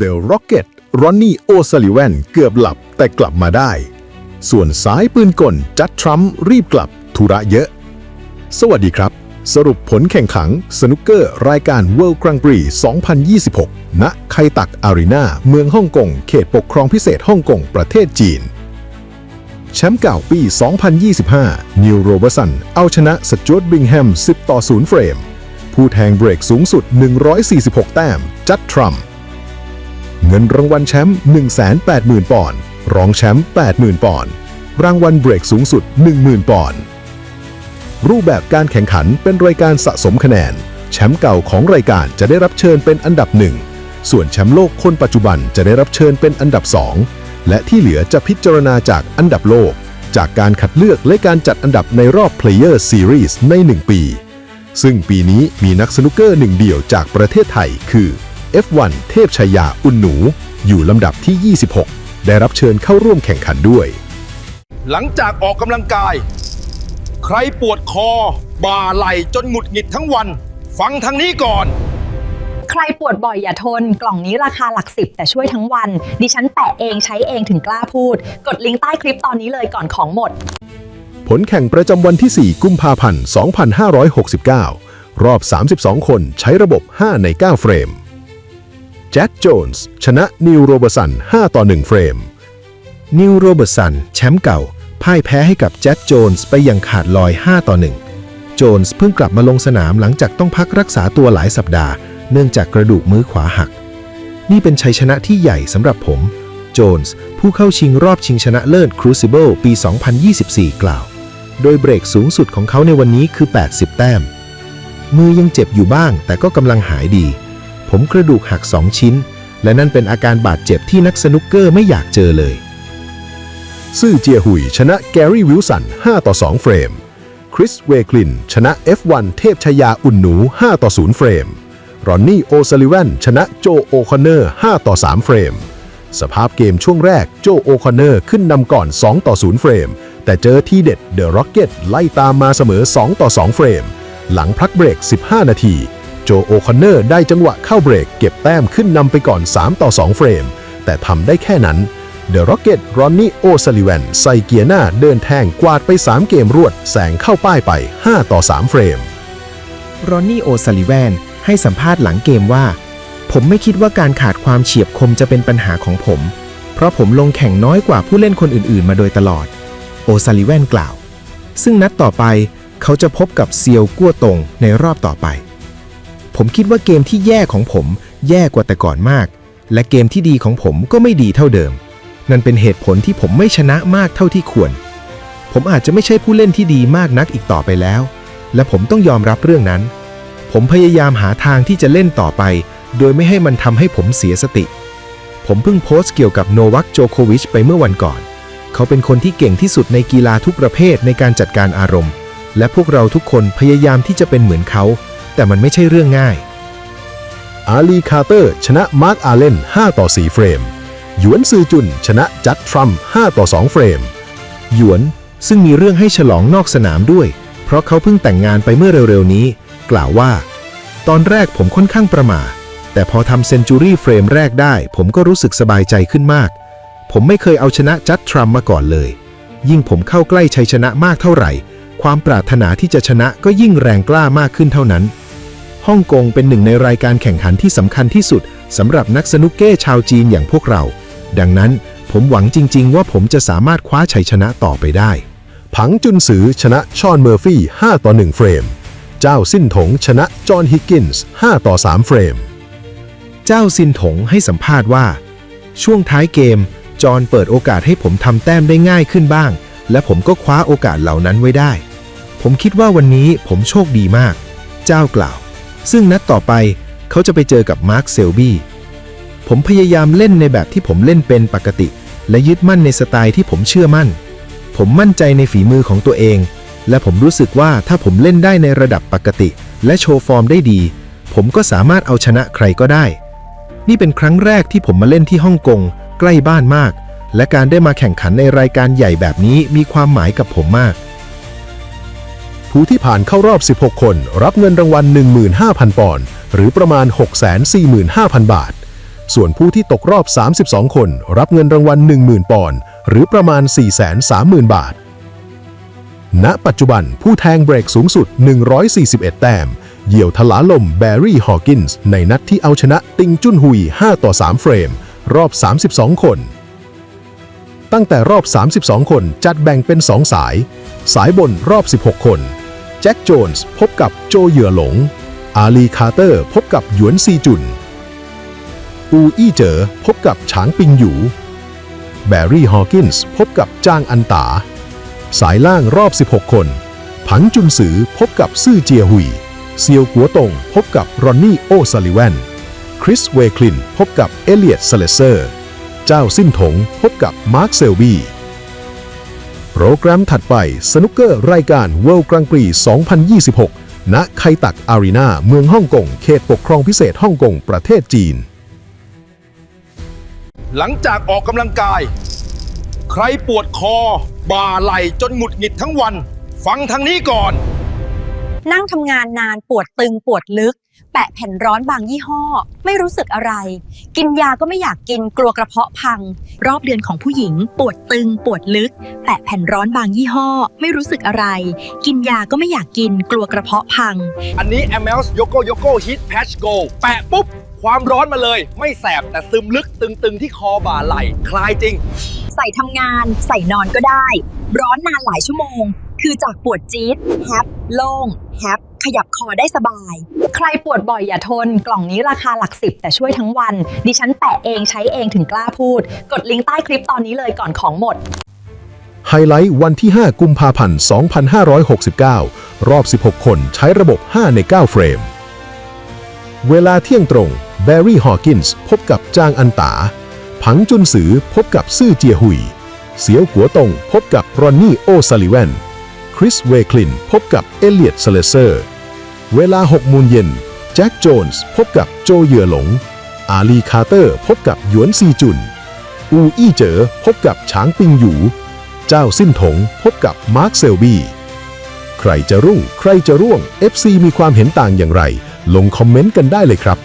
The Rocket รอนนี่โอซาลิแวนเกือบหลับแต่กลับมาได้ ส่วนสายปืนกลจัดทรัมป์รีบกลับธุระเยอะ สวัสดีครับ สรุปผลแข่งขันสนุกเกอร์รายการ World Grand Prix 2026 ณ ไคตักอารีนาเมืองฮ่องกง เขตปกครองพิเศษฮ่องกง ประเทศจีน แชมป์เก่าปี 2025 นิวโรเบอร์สัน เอาชนะสจวตบิงแฮม 10 ต่อ 0 เฟรม ผู้แทงเบรกสูงสุด 146 แต้ม จัดทรัมป์ เงินรางวัลแชมป์180,000 ปอนด์รองแชมป์80,000 ปอนด์รางวัลเบรกสูงสุด 10,000 ปอนด์รูปแบบการแข่งขันเป็นรายการสะสมคะแนน แชมป์เก่าของรายการจะได้รับเชิญเป็นอันดับหนึ่งส่วนแชมป์โลกคนปัจจุบันจะได้รับเชิญเป็นอันดับสองและที่เหลือจะพิจารณาจากอันดับโลก จากการคัดเลือกและการจัดอันดับในรอบ Player Series ใน 1 ปี ซึ่งปีนี้มีนักสนุกเกอร์หนึ่งเดียวจากประเทศไทยคือ F1 เทพชายาอุ่นหนู อยู่ลำดับที่ 26 ได้รับเชิญเข้าร่วมแข่งขันด้วย หลังจากออกกำลังกาย ใครปวดคอ บ่าไหล่จนหงุดหงิดทั้งวัน ฟังทางนี้ก่อน ใครปวดบ่อยอย่าทน กล่องนี้ราคาหลักสิบแต่ช่วยทั้งวัน ดิฉันแปะเองใช้เองถึงกล้าพูด กดลิงก์ใต้คลิปตอนนี้เลยก่อนของหมด ผลแข่งประจำวันที่ 4 กุมภาพันธ์ 2569 รอบ 32 คนใช้ระบบ 5 ใน 9 เฟรม แจ็คโจนส์ชนะนิวโรเบอร์สัน 5 ต่อ 1 เฟรม นิวโรเบิร์สัน แชมป์เก่า พ่ายแพ้ให้กับแจ็คโจนส์ไปอย่างขาดลอย 5 ต่อ 1 โจนส์เพิ่งกลับมาลงสนามหลังจากต้องพักรักษาตัวหลายสัปดาห์ เนื่องจากกระดูกมือขวาหัก นี่เป็นชัยชนะที่ใหญ่สำหรับผม โจนส์ผู้เข้าชิงรอบชิงชนะเลิศ Crucible ปี 2024 กล่าว โดยเบรกสูงสุดของเขาในวันนี้คือ 80 แต้ม มือยังเจ็บอยู่บ้างแต่ก็กำลังหายดี ผมกระดูกหัก2ชิ้น และนั่นเป็นอาการบาดเจ็บที่นักสนุกเกอร์ไม่อยากเจอเลย ซื่อเจียหุยชนะแกรี่วิลสัน 5 ต่อ 2 เฟรม คริสเวคลิน ชนะ F1 เทพชายาอุ่นหนู 5 ต่อ 0 เฟรม รอนนี่โอซาลิแวนชนะโจโอคอนเนอร์ 5 ต่อ 3 เฟรม สภาพเกมช่วงแรกโจโอคอนเนอร์ขึ้นนำก่อน 2 ต่อ 0 เฟรม แต่เจอที่เด็ดเดอะร็อกเก็ตไล่ตามมาเสมอ 2 ต่อ 2 เฟรม หลังพักเบรก 15 นาที โจโอคอนเนอร์ได้จังหวะเข้าเบรกเก็บแต้มขึ้นนำไปก่อน 3 ต่อ 2 เฟรม แต่ทำได้แค่นั้นเดอะร็อกเก็ตรอนนี่โอซาลิแวนใส่เกียร์หน้าเดินแทงกวาดไป 3 เกมรวด แสงเข้าป้ายไป 5 ต่อ 3 เฟรมรอนนี่โอซาลิแวนให้สัมภาษณ์หลังเกมว่า ผมไม่คิดว่าการขาดความเฉียบคมจะเป็นปัญหาของผม เพราะผมลงแข่งน้อยกว่าผู้เล่นคนอื่น ๆ มาโดยตลอด โอซาลิแวนกล่าว ซึ่งนัดต่อไปเขาจะพบกับเซียวกั้วตงในรอบต่อไป ผมคิดว่าเกมที่แย่ของผม แย่กว่าแต่ก่อนมาก และเกมที่ดีของผมก็ไม่ดีเท่าเดิม นั่นเป็นเหตุผลที่ผมไม่ชนะมากเท่าที่ควร ผมอาจจะไม่ใช่ผู้เล่นที่ดีมากนักอีกต่อไปแล้ว และผมต้องยอมรับเรื่องนั้น ผมพยายามหาทางที่จะเล่นต่อไป โดยไม่ให้มันทำให้ผมเสียสติ ผมเพิ่งโพสต์เกี่ยวกับโนวัคโจโควิชไปเมื่อวันก่อน เขาเป็นคนที่เก่งที่สุดในกีฬาทุกประเภทในการจัดการอารมณ์ และพวกเราทุกคนพยายามที่จะเป็นเหมือนเขา แต่มันไม่ใช่เรื่องง่าย อาลีคาเตอร์ ชนะมาร์คอาเลน 5 ต่อ 4 เฟรม หยวนซือจุน ชนะจัดทรัมป์5ต่อ 2 เฟรม หยวนซึ่งมีเรื่องให้ฉลองนอกสนามด้วย เพราะเขาเพิ่งแต่งงานไปเมื่อเร็วๆนี้ กล่าวว่า ตอนแรกผมค่อนข้างประหมาแต่พอทำเซนจูรี่เฟรมแรกได้ ผมก็รู้สึกสบายใจขึ้นมาก ผมไม่เคยเอาชนะจัดทรัมป์มาก่อนเลย ยิ่งผมเข้าใกล้ชัยชนะมากเท่าไหร่ ความปรารถนาที่จะชนะก็ยิ่งแรงกล้ามากขึ้นเท่านั้นฮ่องกงเป็นหนึ่งในรายการแข่งขันที่สำคัญที่สุดสำหรับนักสนุกเก้ชาวจีนอย่างพวกเรา ดังนั้นผมหวังจริง ๆ ว่าผมจะสามารถคว้าชัยชนะต่อไปได้ ผังจุนซือชนะชอนเมอร์ฟี่ 5 ต่อ 1 เฟรม เจ้าสิ้นถงชนะจอห์นฮิกกินส์ 5 ต่อ 3 เฟรม เจ้าซินถงให้สัมภาษณ์ว่า ช่วงท้ายเกม จอห์นเปิดโอกาสให้ผมทำแต้มได้ง่ายขึ้นบ้าง และผมก็คว้าโอกาสเหล่านั้นไว้ได้ ผมคิดว่าวันนี้ผมโชคดีมาก เจ้ากล่าว ซึ่งนัดต่อไปเขาจะไปเจอกับมาร์คเซลบี้ผมพยายามเล่นในแบบที่ผมเล่นเป็นปกติ และยึดมั่นในสไตล์ที่ผมเชื่อมั่น ผมมั่นใจในฝีมือของตัวเอง และผมรู้สึกว่าถ้าผมเล่นได้ในระดับปกติ และโชว์ฟอร์มได้ดี ผมก็สามารถเอาชนะใครก็ได้ นี่เป็นครั้งแรกที่ผมมาเล่นที่ฮ่องกง ใกล้บ้านมาก และการได้มาแข่งขันในรายการใหญ่แบบนี้มีความหมายกับผมมาก ผู้ที่ผ่านเข้ารอบ 16 คน รับเงินรางวัล 15,000 ปอนด์หรือประมาณ 645,000 บาท ส่วนผู้ที่ตกรอบ 32 คน รับเงินรางวัล 10,000 ปอนด์หรือประมาณ 430,000 บาท ณ ปัจจุบันผู้แทงเบรกสูงสุด 141 แต้ม เหยี่ยวทลาลมแบร์รี่ฮอว์กินส์ในนัดที่เอาชนะติงจุนฮุย 5 ต่อ 3 เฟรม รอบ 32 คนตั้งแต่รอบ 32 คนจัดแบ่งเป็น 2 สาย สายบนรอบ 16 คน แจ็คโจนส์พบกับโจเหยื่อหลง อาลีคาร์เตอร์พบกับหยวนซีจุน อูอี้เจอพบกับฉางปิงหยู แบร์รี่ฮอว์กินส์พบกับจ้างอันตา สายล่างรอบ 16 คน ผังจุนซือพบกับซื่อเจียหุย เซียวกัวตงพบกับรอนนี่โอซาลิแวนคริสเวคลินพบกับเอเลียตสเลเซอร์ เจ้าสิ้นถงพบกับมาร์คเซลบี้ รแกรมถัดไปสนุกเกอร์รายการ World Grand Prix 2026 ณ ไคตักอารีนาเมืองฮ่องกง เขตปกครองพิเศษฮ่องกง ประเทศจีน หลังจากออกกำลังกาย ใครปวดคอ บ่าไหล่จนหงุดหงิดทั้งวัน ฟังทางนี้ก่อน นั่งทำงานนานปวดตึงปวดลึก แปะแผ่นร้อนบางยี่ห้อ ไม่รู้สึกอะไร กินยาก็ไม่อยากกินกลัวกระเพาะพัง รอบเดือนของผู้หญิง ปวดตึง ปวดลึก แปะแผ่นร้อนบางยี่ห้อ ไม่รู้สึกอะไร กินยาก็ไม่อยากกินกลัวกระเพาะพัง อันนี้ m l s Yoko Yoko Hit Patch Go แปะปุ๊บ ความร้อนมาเลย ไม่แสบแต่ซึมลึกตึงๆที่คอบ่าไหล่คลายจริง ใส่ทำงาน ใส่นอนก็ได้ ร้อนนานหลายชั่วโมง คือจากปวดจี๊ดแฮปโล่งแฮปขยับคอได้สบาย ใครปวดบ่อยอย่าทน กล่องนี้ราคาหลักสิบแต่ช่วยทั้งวัน ดิฉันแปะเองใช้เองถึงกล้าพูด กดลิงก์ใต้คลิปตอนนี้เลยก่อนของหมด ไฮไลท์วันที่ 5 กุมภาพันธ์ 2569 รอบ 16 คนใช้ระบบ 5 ใน 9 เฟรม เวลาเที่ยงตรง แบร์รี่ ฮอว์กินส์ พบกับจางอันตา ผังจุนซือพบกับซื่อเจียหุย เสียวกัวตงพบกับรอนนี่โอซาลิแวนคริสเวคลินพบกับเอเลียตสเลเซอร์ เวลา6โมงเย็นแจ็คโจนส์พบกับโจเหยื่อหลง อาลีคาร์เตอร์พบกับหยวนซีจุน อูอี้เจอพบกับฉางปิงหยู เจ้าสิ้นถงพบกับมาร์คเซลบี้ใครจะรุ่ง ใครจะร่วง FC มีความเห็นต่างอย่างไร ลงคอมเมนต์กันได้เลยครับ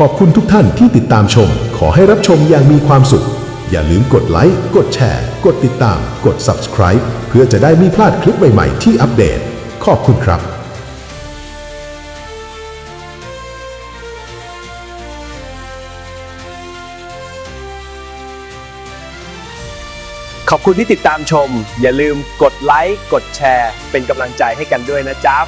ขอบคุณทุกท่านที่ติดตามชม ขอให้รับชมอย่างมีความสุข อย่าลืมกดไลค์ กดแชร์ กดติดตาม กด subscribe เพื่อจะได้ไม่พลาดคลิปใหม่ๆที่อัปเดต ขอบคุณครับขอบคุณที่ติดตามชม อย่าลืมกดไลค์ กดแชร์ เป็นกำลังใจให้กันด้วยนะจ๊ะ